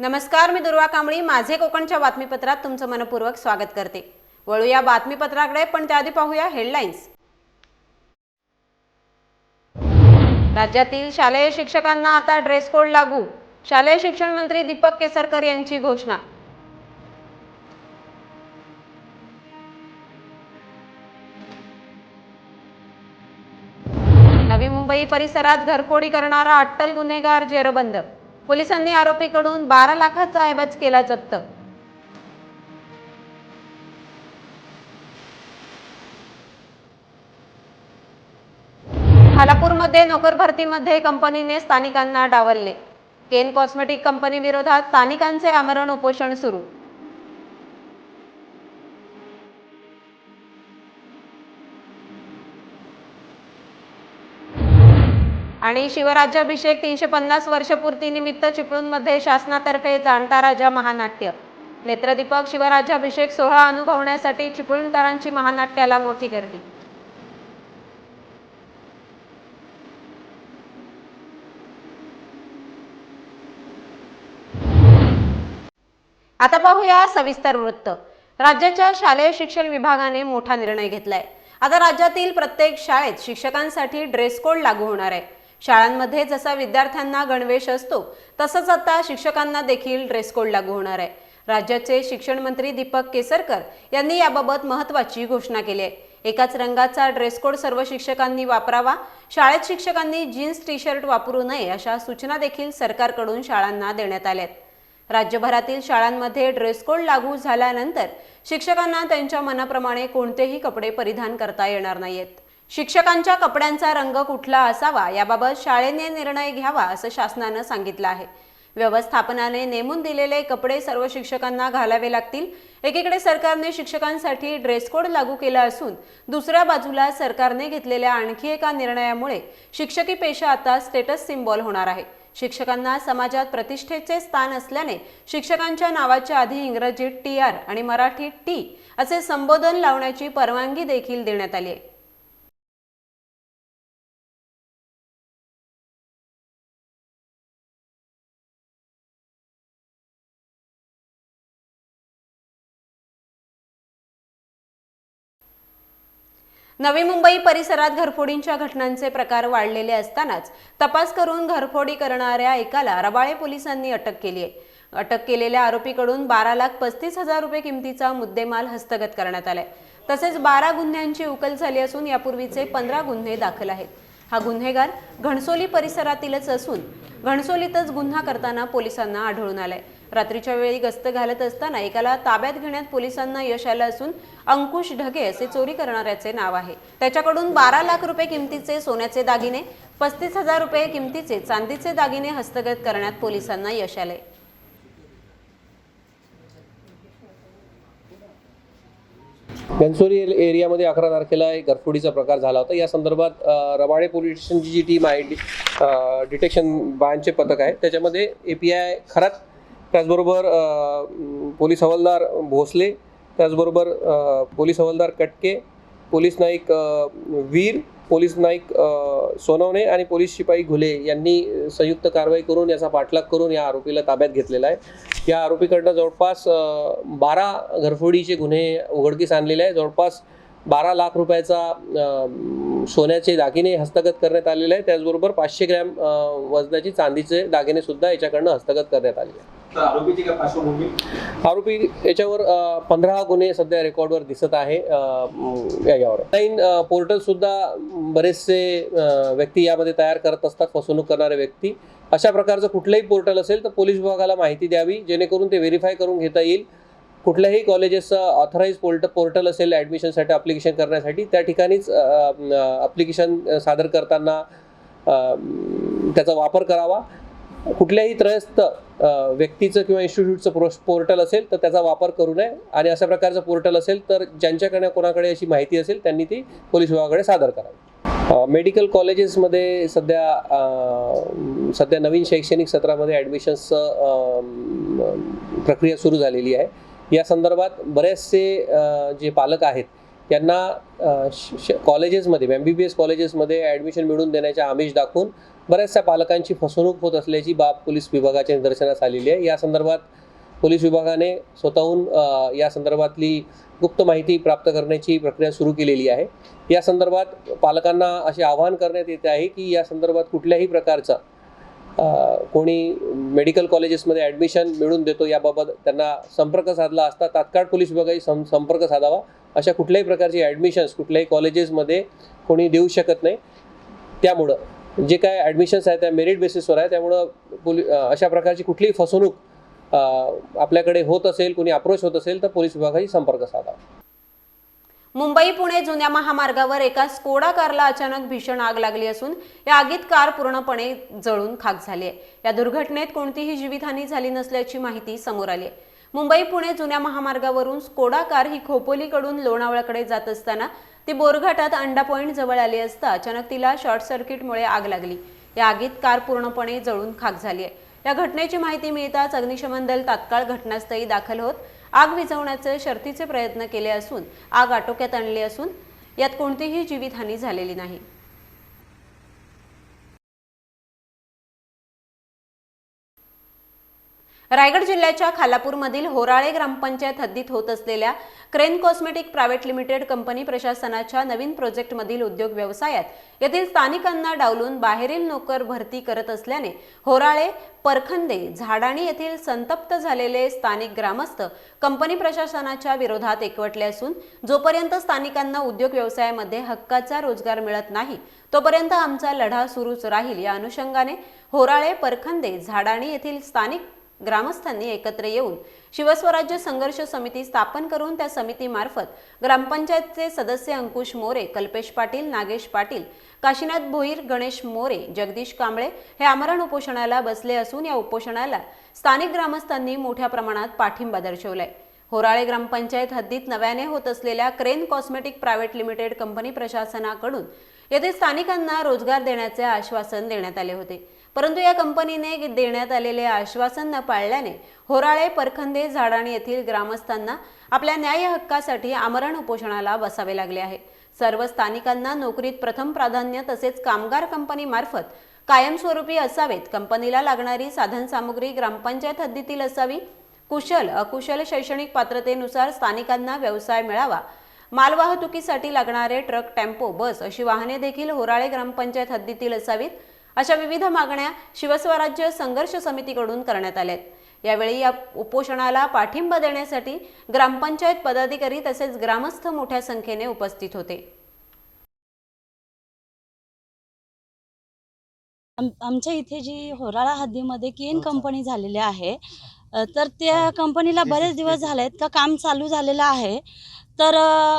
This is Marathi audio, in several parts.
नमस्कार मी दुर्वा कांबळी. माझे कोकणच्या बातमीपत्रात तुमचं मनपूर्वक स्वागत करते. वळूया बातमीपत्राकडे पण त्याआधी पाहूया हेडलाईन्स. राज्यातील शालेय शिक्षकांना आता ड्रेस कोड लागू शालेय शिक्षण मंत्री दीपक केसरकर यांची घोषणा. नवी मुंबई परिसरात घरफोडी करणारा अट्टल गुन्हेगार जेरबंद. पोलिसांनी आरोपीकडून बारा लाखाचा ऐवज केला जप्त. खालापूरमध्ये नोकर भरतीमध्ये कंपनीने स्थानिकांना डावलले. केन कॉस्मेटिक कंपनी विरोधात स्थानिकांचे आमरण उपोषण सुरू. आणि शिवराज्याभिषेक तीनशे पन्नास वर्षपूर्तीनिमित्त चिपळूणमध्ये शासनातर्फे जाणता राजा महानाट्य. नेत्रदीपक शिवराज्याभिषेक सोहळा अनुभवण्यासाठी चिपळूणकरांची महानाट्याला मोठी गर्दी. आता पाहूया सविस्तर वृत्त. राज्याच्या शालेय शिक्षण विभागाने मोठा निर्णय घेतलाय. आता राज्यातील प्रत्येक शाळेत शिक्षकांसाठी ड्रेस कोड लागू होणार आहे. शाळांमध्ये जसा विद्यार्थ्यांना गणवेश असतो तसंच आता शिक्षकांना देखील ड्रेस कोड लागू होणार आहे. राज्याचे शिक्षण मंत्री दीपक केसरकर यांनी याबाबत महत्त्वाची घोषणा केली आहे. एकाच रंगाचा ड्रेस कोड सर्व शिक्षकांनी वापरावा शाळेत शिक्षकांनी जीन्स टी शर्ट वापरू नये अशा सूचना देखील सरकारकडून शाळांना देण्यात आल्या आहेत. राज्यभरातील शाळांमध्ये ड्रेस कोड लागू झाल्यानंतर शिक्षकांना त्यांच्या मनाप्रमाणे कोणतेही कपडे परिधान करता येणार नाहीत शिक्षकांच्या कपड्यांचा रंग कुठला असावा याबाबत शाळेने निर्णय घ्यावा असं शासनानं सांगितलं आहे. व्यवस्थापनाने नेमून दिलेले कपडे सर्व शिक्षकांना घालावे लागतील. एकीकडे सरकारने शिक्षकांसाठी ड्रेस कोड लागू केला असून दुसऱ्या बाजूला सरकारने घेतलेल्या आणखी एका निर्णयामुळे शिक्षकी पेशा आता स्टेटस सिम्बॉल होणार आहे. शिक्षकांना समाजात प्रतिष्ठेचे स्थान असल्याने शिक्षकांच्या नावाच्या आधी इंग्रजीत टी आर आणि मराठीत टी असे संबोधन लावण्याची परवानगी देखील देण्यात आली आहे. नवी मुंबई परिसरात घरफोडींच्या घटनांचे प्रकार वाढलेले असतानाच तपास करून घरफोडी करणाऱ्या एकाला रबाळे पोलिसांनी अटक केली आहे. अटक केलेल्या आरोपीकडून बारा लाख पस्तीस हजार रुपये किमतीचा मुद्देमाल हस्तगत करण्यात आलाय. तसेच बारा गुन्ह्यांची उकल झाली असून यापूर्वीचे पंधरा गुन्हे दाखल आहेत. हा गुन्हेगार घणसोली परिसरातीलच असून घणसोलीतच गुन्हा करताना पोलिसांना आढळून आलाय. रात्रीच्या वेळी गस्त घालत असताना एकाला ताब्यात घेण्यात पोलिसांना यश आलं असून अंकुश ढगे असे चोरी करणाऱ्याचे नाव आहे. त्याच्याकडून बारा लाख रुपये किमतीचे सोन्याचे दागिने पस्तीस हजार रुपये किमतीचे चांदीचे दागिने हस्तगत करण्यात पोलिसांना यश आले. घनसोली एरियामध्ये अकरा तारखेला एक घरफोडीचा प्रकार झाला होता. या संदर्भात रवाडे पोलीस स्टेशनची जी टीम आहे डिटेक्शन ब्रांचचे पथक आहे त्याच्यामध्ये ए पी आय खरात त्याचबरोबर पोलीस हवालदार भोसले त्याचबरोबर पोलीस हवालदार कटके पोलीस नाईक वीर पोलीस नाईक सोनवणे आणि पोलीस शिपाई घुले यांनी संयुक्त कारवाई करून याचा पाठलाग करून या आरोपीला ताब्यात घेतलेला आहे. या आरोपीकडनं जवळपास बारा घरफोडीचे गुन्हे उघडकीस आणलेले आहे. जवळपास बारा लाख रुपयाचा सोन्याचे दागिने हस्तगत करण्यात आलेले आहे त्याचबरोबर पाचशे ग्रॅम वजनाची चांदीचे दागिने सुद्धा याच्याकडनं हस्तगत करण्यात आलेले आहे तर आरोपीची काय पार्श्वभूमी? आरोपी याच्यावर पंधरा गुन्हे सध्या रेकॉर्डवर दिसत आहे याच्यावर ऑनलाईन पोर्टल सुद्धा बरेचसे व्यक्ती यामध्ये तयार करत असतात फसवणूक करणारे व्यक्ती. अशा प्रकारचं कुठलंही पोर्टल असेल तर पोलीस विभागाला माहिती द्यावी जेणेकरून ते व्हेरीफाय करून घेता येईल. कुठल्याही कॉलेजेसचं ऑथराईज पोर्ट पोर्टल असेल ॲडमिशनसाठी अप्लिकेशन करण्यासाठी त्या ठिकाणीच अप्लिकेशन सादर करताना त्याचा वापर करावा. कुठल्याही त्रयस्थ व्यक्तीचं किंवा इन्स्टिट्यूटचं प्रो पोर्टल असेल तर त्याचा वापर करू नये. आणि अशा प्रकारचं पोर्टल असेल तर ज्यांच्याकडे कोणाकडे अशी माहिती असेल त्यांनी ती पोलीस विभागाकडे सादर करावी. मेडिकल कॉलेजेसमध्ये सध्या सध्या नवीन शैक्षणिक सत्रामध्ये ॲडमिशन्सचं प्रक्रिया सुरू झालेली आहे. या संदर्भात बरेचसे जे पालक आहेत त्यांना श- कॉलेजेसमध्ये एम बी बी एस कॉलेजेसमध्ये ॲडमिशन मिळवून देण्याच्या आमिष दाखवून बऱ्याचशा पालकांची फसवणूक होत असल्याची बाब पोलीस विभागाच्या निदर्शनास आलेली आहे. या संदर्भात पोलीस विभागाने स्वतःहून या संदर्भातली गुप्त माहिती प्राप्त करण्याची प्रक्रिया सुरू केलेली आहे. या संदर्भात पालकांना असे आवाहन करण्यात येते आहे की या संदर्भात कुठल्याही प्रकारचा कोणी मेडिकल कॉलेजेसमध्ये ॲडमिशन मिळवून देतो याबाबत त्यांना संपर्क साधला असता तात्काळ पोलीस विभागाही सं संपर्क साधावा. अशा कुठल्याही प्रकारची ॲडमिशन्स कुठल्याही कॉलेजेसमध्ये कोणी देऊ शकत नाही. त्यामुळं जे काय ॲडमिशन्स आहेत त्या मेरिट बेसिसवर आहे त्यामुळं पोली अशा प्रकारची कुठलीही फसवणूक आपल्याकडे होत असेल कोणी अप्रोच होत असेल तर पोलीस विभागाशी संपर्क साधावा मुंबई पुणे जुन्या महामार्गावर एका स्कोडा कारला अचानक भीषण आग लागली असून या आगीत कार पूर्णपणे जळून खाक झाली आहे. या दुर्घटनेत कोणतीही जीवितहानी झाली नसल्याची माहिती समोर आली आहे. मुंबई पुणे जुन्या महामार्गावरून स्कोडा कार ही खोपोलीकडून लोणावळ्याकडे जात असताना ती बोरघाटात अंडा पॉईंट जवळ आली असता अचानक तिला शॉर्ट सर्किटमुळे आग लागली. या आगीत कार पूर्णपणे जळून खाक झाली आहे. या घटनेची माहिती मिळताच अग्निशमन दल तात्काळ घटनास्थळी दाखल होत आग विझवण्याचे शर्तीचे प्रयत्न केले असून आग आटोक्यात आणली असून यात कोणतीही जीवितहानी झालेली नाही. रायगड जिल्ह्याच्या खालापूरमधील होराळे ग्रामपंचायत हद्दीत होत असलेल्या Crane Cosmetic Private Limited company प्रशासनाच्या नवीन प्रोजेक्टमधील उद्योग व्यवसायात येथील स्थानिकांना डावलून बाहेरील नोकर भरती करत असल्याने होराळे परखंदे झाडाणी येथील संतप्त झालेले स्थानिक ग्रामस्थ कंपनी प्रशासनाच्या विरोधात एकवटले असून जोपर्यंत स्थानिकांना उद्योग व्यवसायामध्ये हक्काचा रोजगार मिळत नाही तोपर्यंत आमचा लढा सुरूच राहील. या अनुषंगाने होराळे परखंदे झाडाणी येथील स्थानिक ग्रामस्थांनी एकत्र येऊन शिवस्वराज्य संघर्ष समिती स्थापन करून त्या समितीमार्फत ग्रामपंचायतचे सदस्य अंकुश मोरे कल्पेश पाटील नागेश पाटील काशीनाथ भोईर गणेश मोरे जगदीश कांबळे हे आमरण उपोषणाला बसले असून या उपोषणाला स्थानिक ग्रामस्थांनी मोठ्या प्रमाणात पाठिंबा दर्शवलाय. होराळे ग्रामपंचायत हद्दीत नव्याने होत असलेल्या Crane Cosmetic Private Limited company प्रशासनाकडून येथे स्थानिकांना रोजगार देण्याचे आश्वासन देण्यात आले होते. परंतु या कंपनीने देण्यात आलेले आश्वासन न पाळल्याने होराळे परखंदे झाडाणे येथील ग्रामस्थांना आपल्या न्याय हक्कासाठी आमरण उपोषणाला बसावे लागले आहे. सर्व स्थानिकांना नोकरीत प्रथम प्राधान्य तसेच कामगार कंपनीमार्फत कायमस्वरूपी असावेत. कंपनीला लागणारी साधनसामुग्री ग्रामपंचायत हद्दीतील असावी. कुशल अकुशल शैक्षणिक पात्रतेनुसार स्थानिकांना व्यवसाय मिळावा. मालवाहतुकीसाठी लागणारे ट्रक टेम्पो बस अशी वाहने देखील होराळे ग्रामपंचायत हद्दीतील असावीत. अशा विविध मागण्या शिवस्वराज्य संघर्ष समितीकडून करण्यात आल्या आहेत यावेळी या उपोषणाला पाठिंबा देण्यासाठी ग्रामपंचायत पदाधिकारी तसेच ग्रामस्थ मोठ्या संख्येने उपस्थित होते. आम आमच्या इथे जी होराळा हद्दीमध्ये केन कंपनी झालेली आहे तर त्या कंपनीला बरेच दिवस झाले आहेत का काम चालू झालेलं आहे. तर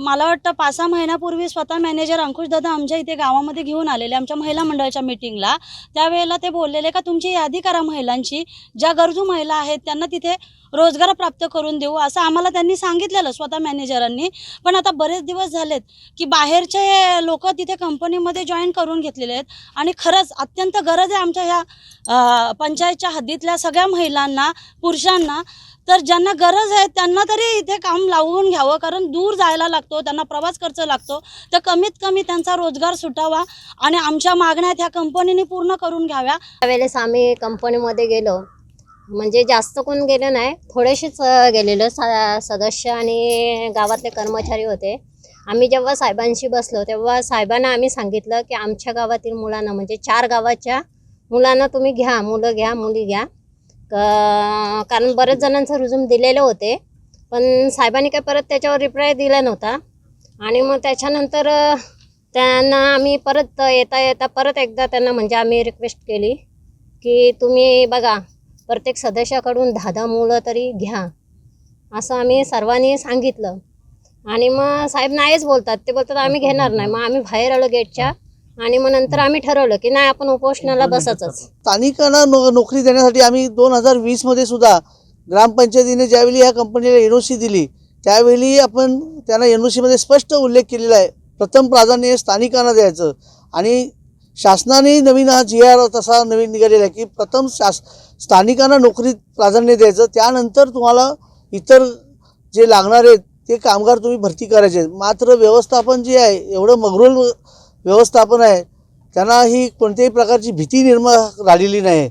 मला वाटतं पाच सहा महिन्यापूर्वी स्वतः मॅनेजर अंकुशदादा आमच्या इथे गावामध्ये घेऊन आलेले आमच्या महिला मंडळाच्या मिटिंगला. त्यावेळेला ते बोललेले का तुमची यादी करा महिलांची. ज्या गरजू महिला आहेत त्यांना तिथे रोजगार प्राप्त करून देऊ. असं आम्हाला त्यांनी सांगितलेलं स्वतः मॅनेजरांनी. पण आता बरेच दिवस झालेत की बाहेरचे लोक तिथे कंपनीमध्ये जॉईन करून घेतलेले आहेत. आणि खरंच अत्यंत गरज आहे आमच्या ह्या पंचायतच्या हद्दीतल्या सगळ्या महिलांना पुरुषांना. तर ज्यांना गरज आहे त्यांना तरी इथे काम लावून घ्यावं. कारण दूर जायला लागतो त्यांना प्रवास खर्च लागतो तर कमीत कमी त्यांचा रोजगार सुटावा आणि आमच्या मागण्या त्या कंपनीने पूर्ण करून घ्याव्या. त्यावेळेस आम्ही कंपनीमध्ये गेलो. म्हणजे जास्त कोण गेलं नाही थोडेसेच गेलेलं गेलेलो. सा सदस्य आणि गावातले कर्मचारी होते. आम्ही जेव्हा साहेबांशी बसलो तेव्हा साहेबांना आम्ही सांगितलं की आमच्या गावातील मुलांना म्हणजे चार गावाच्या मुलांना तुम्ही घ्या मुलं घ्या मुली घ्या. क- कारण बरेच जणांचं रुजूम दिलेले होते. पण साहेबांनी काय परत त्याच्यावर रिप्लाय दिला नव्हता. आणि मग त्याच्यानंतर त्यांना आम्ही परत येता येता परत एकदा त्यांना म्हणजे आम्ही रिक्वेस्ट केली की तुम्ही बघा प्रत्येक सदस्याकडून दहा दहा मुलं तरी घ्या असं आम्ही सर्वांनी सांगितलं. आणि मग साहेब नाहीच बोलतात. ते बोलतात आम्ही घेणार नाही. मग आम्ही बाहेर आलो गेटच्या आणि मग नंतर आम्ही ठरवलं की नाही आपण उपोषणाला बसायचंच स्थानिकांना नो नोकरी देण्यासाठी आम्ही दोन हजार वीसमध्ये सुद्धा ग्रामपंचायतीने ज्यावेळी ह्या कंपनीला एन ओ सी दिली त्यावेळी आपण त्यांना एन ओ सीमध्ये स्पष्ट उल्लेख केलेला आहे. प्रथम प्राधान्य हे स्थानिकांना द्यायचं आणि शासनाने नवीन हा जी आर तसा नवीन निघालेला आहे की प्रथम शास स्थानिकांना नोकरीत प्राधान्य द्यायचं त्यानंतर तुम्हाला इतर जे लागणारे ते कामगार तुम्ही भरती करायचे. मात्र व्यवस्थापन जे आहे एवढं मगरूल व्यवस्थापन आहे त्यांना ही कोणत्याही प्रकारची भीती निर्माण राहिलेली नाही. आहे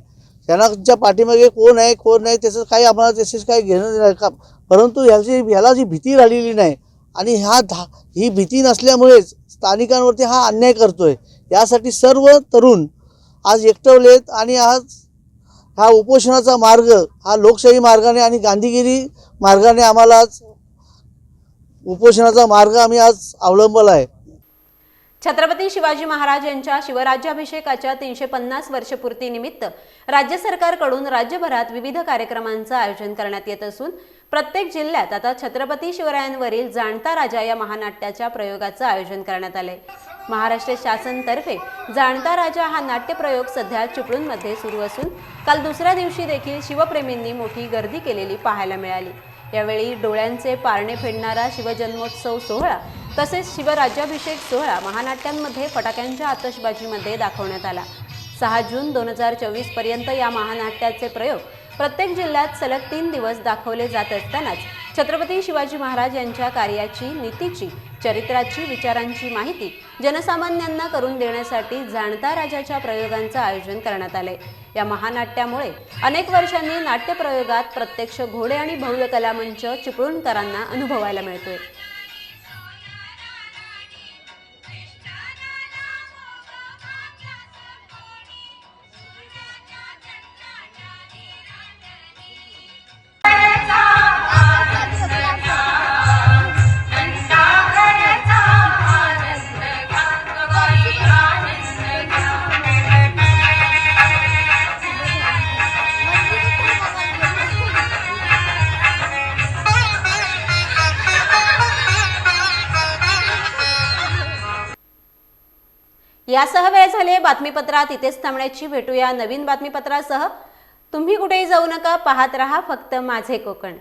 त्यांच्या पाठीमागे कोण आहे कोण नाही त्याचं काही आम्हाला त्याच्याच काही घेणं नाही. का परंतु ह्याची ह्याला जी भीती राहिलेली नाही आणि ह्या धा ही भीती नसल्यामुळेच स्थानिकांवरती हा अन्याय करतोय. यासाठी सर्व तरुण आज एकटवलेत आणि आज हा उपोषणाचा मार्ग हा लोकशाही मार्गाने आणि गांधीगिरी मार्गाने आम्हाला आज उपोषणाचा मार्ग आम्ही आज अवलंबला आहे. छत्रपती शिवाजी महाराज यांच्या शिवराज्याभिषेकाच्या तीनशे पन्नास वर्षपूर्तीनिमित्त राज्य सरकारकडून राज्यभरात विविध कार्यक्रमांचं आयोजन करण्यात येत असून प्रत्येक जिल्ह्यात आता छत्रपती शिवरायांवरील जाणता राजा या महानाट्याच्या प्रयोगाचं आयोजन करण्यात आलंय. महाराष्ट्र शासनतर्फे जाणता राजा हा नाट्यप्रयोग सध्या चिपळूणमध्ये सुरू असून काल दुसऱ्या दिवशी देखील शिवप्रेमींनी मोठी गर्दी केलेली पाहायला मिळाली. यावेळी डोळ्यांचे पारणे फेडणारा शिवजन्मोत्सव सोहळा तसेच शिवराज्याभिषेक सोहळा महानाट्यांमध्ये फटाक्यांच्या आतषबाजीमध्ये दाखवण्यात आला. सहा जून दोन हजार चोवीसपर्यंत या महानाट्याचे प्रयोग प्रत्येक जिल्ह्यात सलग तीन दिवस दाखवले जात असतानाच छत्रपती शिवाजी महाराज यांच्या कार्याची नीतीची चरित्राची विचारांची माहिती जनसामान्यांना करून देण्यासाठी जाणता राजाच्या प्रयोगांचं आयोजन करण्यात आले. या महानाट्यामुळे अनेक वर्षांनी नाट्यप्रयोगात प्रत्यक्ष घोडे आणि भव्य कलामंच चिपळूणकरांना अनुभवायला मिळतोय. यासह वेळ झाले बातमीपत्रात. इथेच थांबण्याची भेटूया नवीन बातमीपत्रासह. तुम्ही कुठेही जाऊ नका पाहत रहा फक्त माझे कोकण.